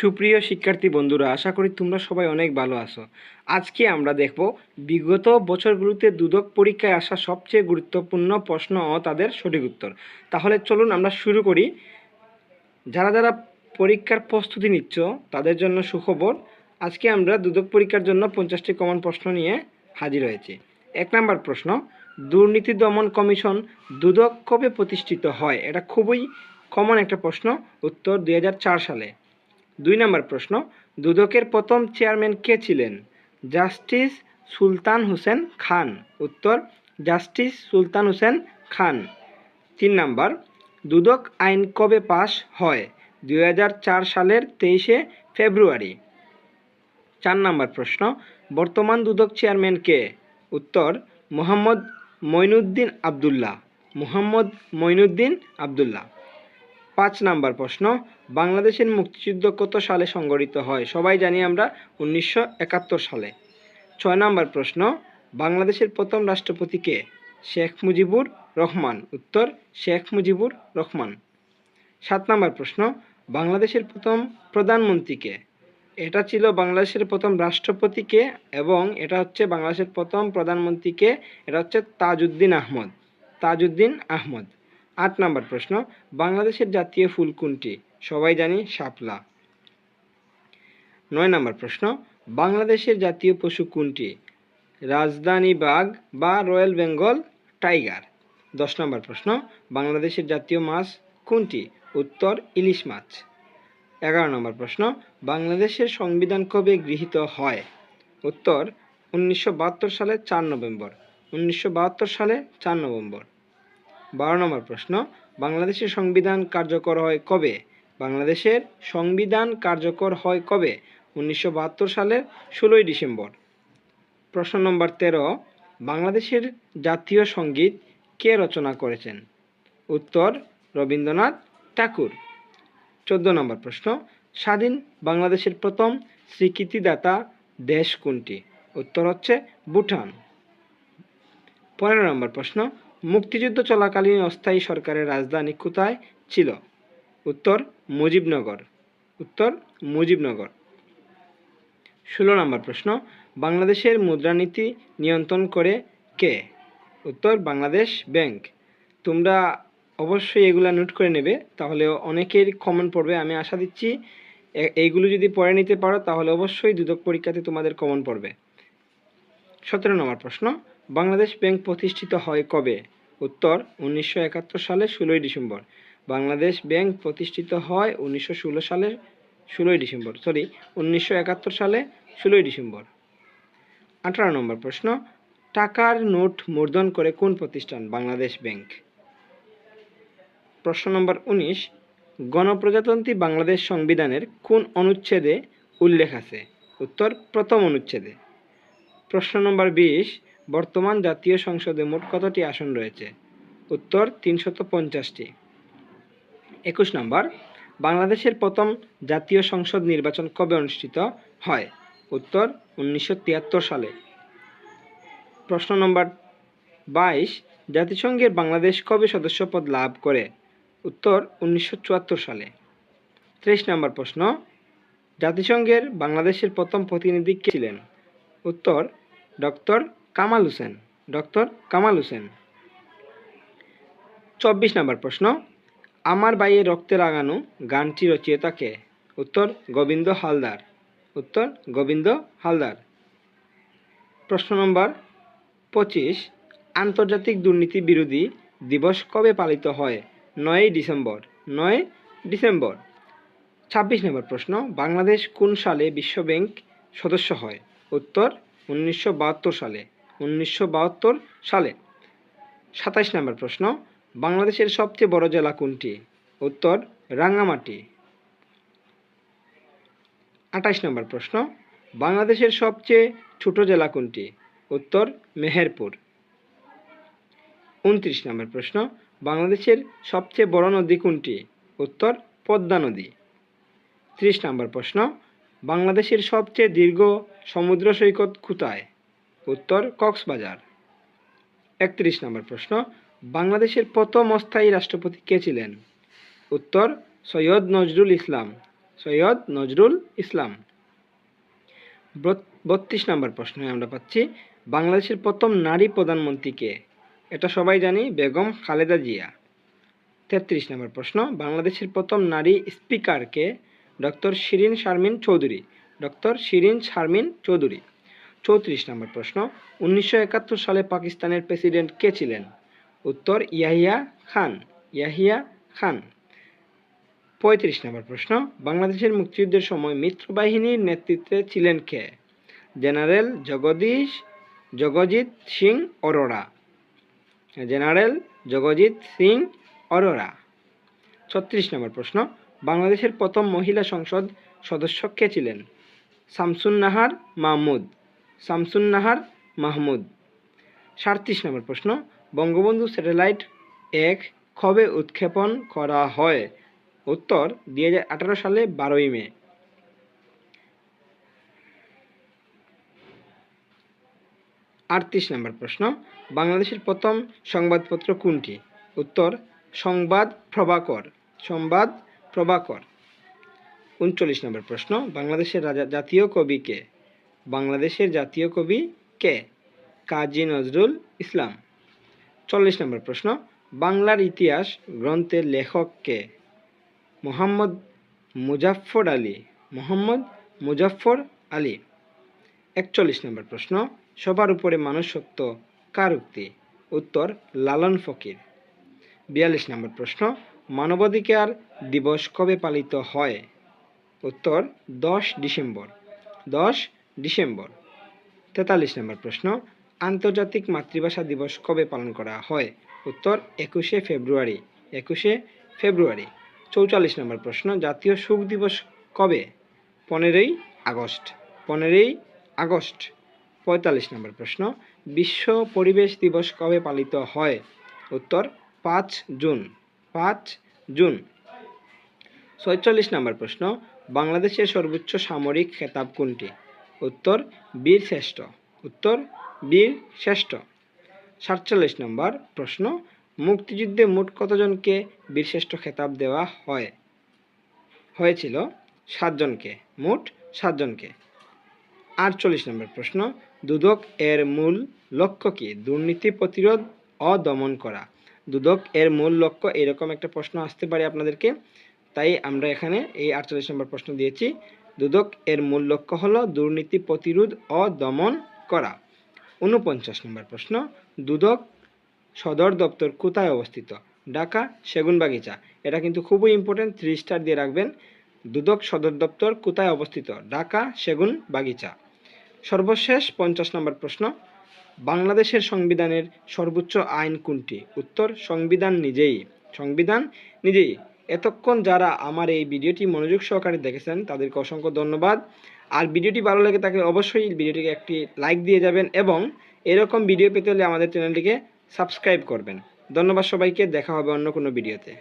সুপ্রিয় শিক্ষার্থী বন্ধুরা, আশা করি তোমরা সবাই অনেক ভালো আছো। আজকে আমরা দেখব বিগত বছরগুলোতে দুদক পরীক্ষায় আসা সবচেয়ে গুরুত্বপূর্ণ প্রশ্ন ও তাদের সঠিক উত্তর। তাহলে চলুন আমরা শুরু করি। যারা যারা পরীক্ষার প্রস্তুতি নিচ্ছ, তাদের জন্য সুখবর, আজকে আমরা দুদক পরীক্ষার জন্য পঞ্চাশটি কমন প্রশ্ন নিয়ে হাজির হয়েছি। এক নম্বর প্রশ্ন, দুর্নীতি দমন কমিশন দুদক কবে প্রতিষ্ঠিত হয়? এটা খুবই কমন একটা প্রশ্ন, উত্তর দু হাজার চার সালে। দুই নম্বর প্রশ্ন, দুদকের প্রথম চেয়ারম্যান কে ছিলেন? জাস্টিস সুলতান হোসেন খান। উত্তর, জাস্টিস সুলতান হোসেন খান। তিন নম্বর, দুদক আইন কবে পাশ হয়? দু হাজার চার সালের তেইশে ফেব্রুয়ারি। চার নম্বর প্রশ্ন, বর্তমান দুদক চেয়ারম্যান কে? উত্তর, মোহাম্মদ মঈনুদ্দিন আবদুল্লাহ। মোহাম্মদ মঈনুদ্দিন আবদুল্লাহ। পাঁচ নাম্বার প্রশ্ন, বাংলাদেশের মুক্তিযুদ্ধ কত সালে সংগঠিত হয়? সবাই জানি আমরা উনিশশো একাত্তর সালে। ছয় নাম্বার প্রশ্ন, বাংলাদেশের প্রথম রাষ্ট্রপতি কে? শেখ মুজিবুর রহমান। উত্তর, শেখ মুজিবুর রহমান। সাত নাম্বার প্রশ্ন, বাংলাদেশের প্রথম প্রধানমন্ত্রী কে? এটা ছিল বাংলাদেশের প্রথম রাষ্ট্রপতি কে এবং এটা হচ্ছে বাংলাদেশের প্রথম প্রধানমন্ত্রী কে? এটা হচ্ছে তাজউদ্দিন আহমদ। তাজউদ্দিন আহমদ। আট নাম্বার প্রশ্ন, বাংলাদেশের জাতীয় ফুল কোনটি? সবাই জানি শাপলা। নয় নাম্বার প্রশ্ন, বাংলাদেশের জাতীয় পশু কোনটি? রাজধানী বাঘ বা রয়্যাল বেঙ্গল টাইগার। দশ নম্বর প্রশ্ন, বাংলাদেশের জাতীয় মাছ কোনটি? উত্তর, ইলিশ মাছ। এগারো নম্বর প্রশ্ন, বাংলাদেশের সংবিধান কবে গৃহীত হয়? উত্তর, উনিশশো বাহাত্তর সালে চার নভেম্বর। উনিশশো বাহাত্তর সালে চার নভেম্বর। বারো নম্বর প্রশ্ন, বাংলাদেশের সংবিধান কার্যকর হয় কবে? বাংলাদেশের সংবিধান কার্যকর হয় কবে? উনিশশো বাহাত্তর সালের ষোলোই ডিসেম্বর। প্রশ্ন নম্বর তেরো, বাংলাদেশের জাতীয় সংগীত কে রচনা করেছেন? উত্তর, রবীন্দ্রনাথ ঠাকুর। চোদ্দ নম্বর প্রশ্ন, স্বাধীন বাংলাদেশের প্রথম স্বীকৃতিদাতা দেশ কোনটি? উত্তর হচ্ছে ভুটান। পনেরো নম্বর প্রশ্ন মুক্তিযুদ্ধ চলাকালীন অস্থায়ী সরকারের রাজধানী কোথায় ছিল? উত্তর, মুজিবনগর। উত্তর, মুজিবনগর। ষোলো নম্বর প্রশ্ন, বাংলাদেশের মুদ্রানীতি নিয়ন্ত্রণ করে কে? উত্তর, বাংলাদেশ ব্যাংক। তোমরা অবশ্যই এগুলা নোট করে নেবে, তাহলে অনেকের কমন পড়বে। আমি আশা দিচ্ছি এইগুলো যদি পড়ে নিতে পারো, তাহলে অবশ্যই দুদক পরীক্ষাতে তোমাদের কমন পড়বে। সতেরো নম্বর প্রশ্ন বাংলাদেশ ব্যাংক প্রতিষ্ঠিত হয় কবে? উত্তর, উনিশশো একাত্তর সালে ষোলোই ডিসেম্বর। বাংলাদেশ ব্যাংক প্রতিষ্ঠিত হয় উনিশশো ষোলো সালের ষোলোই ডিসেম্বর সরি উনিশশো একাত্তর সালে ষোলোই ডিসেম্বর। আঠারো নম্বর প্রশ্ন, টাকার নোট মুদ্রণ করে কোন প্রতিষ্ঠান বাংলাদেশ ব্যাংক? প্রশ্ন নম্বর উনিশ, গণপ্রজাতন্ত্রী বাংলাদেশ সংবিধানের কোন অনুচ্ছেদে উল্লেখ আছে? উত্তর, প্রথম অনুচ্ছেদে। প্রশ্ন নম্বর বিশ বর্তমান জাতীয় সংসদে মোট কতটি আসন রয়েছে? উত্তর তিনশত পঞ্চাশটি। একুশ নম্বর, বাংলাদেশের প্রথম জাতীয় সংসদ নির্বাচন কবে অনুষ্ঠিত হয়? উত্তর উনিশশো তিয়াত্তর সালে। প্রশ্ন নম্বর বাইশ, জাতিসংঘের বাংলাদেশ কবে সদস্যপদ লাভ করে? উত্তর উনিশশো চুয়াত্তর সালে। তেইশ নম্বর প্রশ্ন, জাতিসংঘের বাংলাদেশের প্রথম প্রতিনিধি কে ছিলেন? উত্তর ডক্টর কামাল হোসেন, ডক্টর কামাল হোসেন। চব্বিশ নম্বর প্রশ্ন, আমার বাইয়ে রক্তে রাগানো গানটি রচয়িতা কে উত্তর, গোবিন্দ হালদার। উত্তর, গোবিন্দ হালদার। প্রশ্ন নম্বর পঁচিশ, আন্তর্জাতিক দুর্নীতি বিরোধী দিবস কবে পালিত হয়? নয়ই ডিসেম্বর। নয় ডিসেম্বর। ছাব্বিশ নম্বর প্রশ্ন, বাংলাদেশ কোন সালে বিশ্ব বিশ্বব্যাংক সদস্য হয়? উত্তর, উনিশশো বাহাত্তর সালে। উনিশশো বাহাত্তর সালে। সাতাশ নম্বর প্রশ্ন, বাংলাদেশের সবচেয়ে বড় জেলা কোনটি? উত্তর, রাঙ্গামাটি। আঠাশ নম্বর প্রশ্ন, বাংলাদেশের সবচেয়ে ছোট জেলা কোনটি? উত্তর, মেহেরপুর। উনত্রিশ নম্বর প্রশ্ন, বাংলাদেশের সবচেয়ে বড় নদী কোনটি? উত্তর, পদ্মা নদী। ত্রিশ নম্বর প্রশ্ন, বাংলাদেশের সবচেয়ে দীর্ঘ সমুদ্র সৈকত কোথায়? উত্তর কক্সবাজার। একত্রিশ নম্বর প্রশ্ন, বাংলাদেশের প্রথম অস্থায়ী রাষ্ট্রপতি কে ছিলেন? উত্তর, সৈয়দ নজরুল ইসলাম। সৈয়দ নজরুল ইসলাম। বত্রিশ নম্বর প্রশ্নে আমরা পাচ্ছি, বাংলাদেশের প্রথম নারী প্রধানমন্ত্রী কে? এটা সবাই জানি, বেগম খালেদা জিয়া। তেত্রিশ নম্বর প্রশ্ন, বাংলাদেশের প্রথম নারী স্পিকার কে? ডক্টর শিরিন শারমিন চৌধুরী। ডক্টর শিরিন শারমিন চৌধুরী। চৌত্রিশ নম্বর প্রশ্ন, উনিশশো একাত্তর সালে পাকিস্তানের প্রেসিডেন্ট কে ছিলেন? উত্তর, ইয়াহিয়া খান ইয়াহিয়া খান। পঁয়ত্রিশ নম্বর প্রশ্ন, বাংলাদেশের মুক্তিযুদ্ধের সময় মিত্রবাহিনীর নেতৃত্বে ছিলেন কে? জেনারেল জগদীশ, জগজিৎ সিং অরোরা। জেনারেল জগজিৎ সিং অরোরা। ছত্রিশ নম্বর প্রশ্ন, বাংলাদেশের প্রথম মহিলা সংসদ সদস্য কে ছিলেন? শামসুন নাহার মাহমুদ। শামসুন নাহার মাহমুদ। সাঁত্রিশ নম্বর প্রশ্ন, বঙ্গবন্ধু স্যাটেলাইট এক কবে উৎক্ষেপণ করা হয়? উত্তর, দুই হাজার আঠারো সালে বারোই মে। আটত্রিশ নম্বর প্রশ্ন, বাংলাদেশের প্রথম সংবাদপত্র কোনটি? উত্তর, সংবাদ প্রভাকর সংবাদ প্রভাকর। উনচল্লিশ নম্বর প্রশ্ন, বাংলাদেশের রাজা জাতীয় কবি কে? বাংলাদেশের জাতীয় কবি কে? কাজী নজরুল ইসলাম। চল্লিশ নম্বর প্রশ্ন, বাংলার ইতিহাস গ্রন্থের লেখক কে? মোহাম্মদ মুজাফফর আলী। মোহাম্মদ মুজাফফর আলী। একচল্লিশ নম্বর প্রশ্ন, সবার উপরে মানুষত্ব কার উক্তি? উত্তর, লালন ফকির। বিয়াল্লিশ নম্বর প্রশ্ন, মানবাধিকার দিবস কবে পালিত হয়? উত্তর, দশ ডিসেম্বর। দশ ডিসেম্বর। তেতাল্লিশ নম্বর প্রশ্ন, আন্তর্জাতিক মাতৃভাষা দিবস কবে পালন করা হয়? উত্তর, একুশে ফেব্রুয়ারি। একুশে ফেব্রুয়ারি। চৌচল্লিশ নম্বর প্রশ্ন, জাতীয় শোক দিবস কবে? পনেরোই আগস্ট। পনেরোই আগস্ট। পঁয়তাল্লিশ নম্বর প্রশ্ন, বিশ্ব পরিবেশ দিবস কবে পালিত হয়? উত্তর, পাঁচ জুন। পাঁচ জুন। ছয়চল্লিশ নম্বর প্রশ্ন, বাংলাদেশের সর্বোচ্চ সামরিক খেতাব কোনটি? উত্তর বীর শ্রেষ্ঠ। উত্তর বীর শ্রেষ্ঠ। সাতচল্লিশ নম্বর প্রশ্ন, মুক্তিযুদ্ধে মোট কতজনকে বীরশ্রেষ্ঠ খেতাব দেওয়া হয়? হয়েছিল সাতজনকে, মোট সাতজনকে। আটচল্লিশ নম্বর প্রশ্ন, দুদক এর মূল লক্ষ্য কি? দুর্নীতি প্রতিরোধ ও দমন করা। দুদক এর মূল লক্ষ্য এরকম একটা প্রশ্ন আসতে পারে আপনাদেরকে, তাই আমরা এখানে এই আটচল্লিশ নম্বর প্রশ্ন দিয়েছি। দুদক এর মূল লক্ষ্য হলো দুর্নীতি প্রতিরোধ ও দমন করা। উনপঞ্চাশ নম্বর প্রশ্ন, দুদক সদর দপ্তর কোথায় অবস্থিত? ঢাকা, সেগুনবাগিচা। এটা কিন্তু খুবই ইম্পর্টেন্ট থ্রি স্টার দিয়ে রাখবেন। দুদক সদর দপ্তর কোথায় অবস্থিত? ঢাকা সেগুন বাগিচা সর্বশেষ পঞ্চাশ নম্বর প্রশ্ন, বাংলাদেশের সংবিধানের সর্বোচ্চ আইন কোনটি? উত্তর, সংবিধান নিজেই। সংবিধান নিজেই। এতক্ষণ যারা আমার এই ভিডিওটি মনোযোগ সহকারে দেখেছেন, তাদেরকে অসংখ্য ধন্যবাদ। আর ভিডিওটি ভালো লাগে তাকে অবশ্যই ভিডিওটিকে একটি লাইক দিয়ে যাবেন এবং এরকম ভিডিও পেতে হলে আমাদের চ্যানেলটিকে সাবস্ক্রাইব করবেন। ধন্যবাদ সবাইকে, দেখা হবে অন্য কোনো ভিডিওতে।